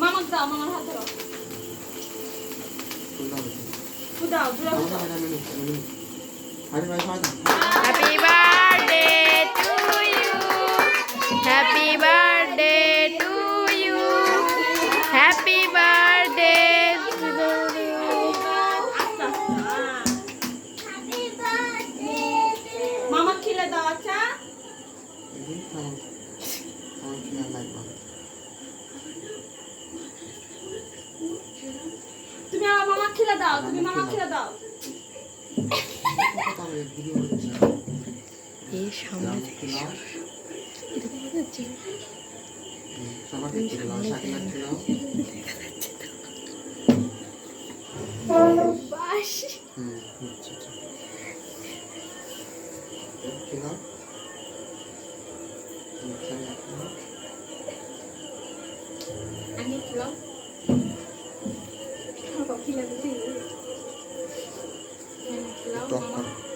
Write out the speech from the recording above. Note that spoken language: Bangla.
মামাক দাও মামার হাত ধরো। দাও ফাদা happy birthday to you happy birthday to you happy birthday মামা খিলে দাও আচ্ছা। খিলে দাও তুমি মামা খিলে দাও। এই সামনে থেকে যাচ্ছে টক করো।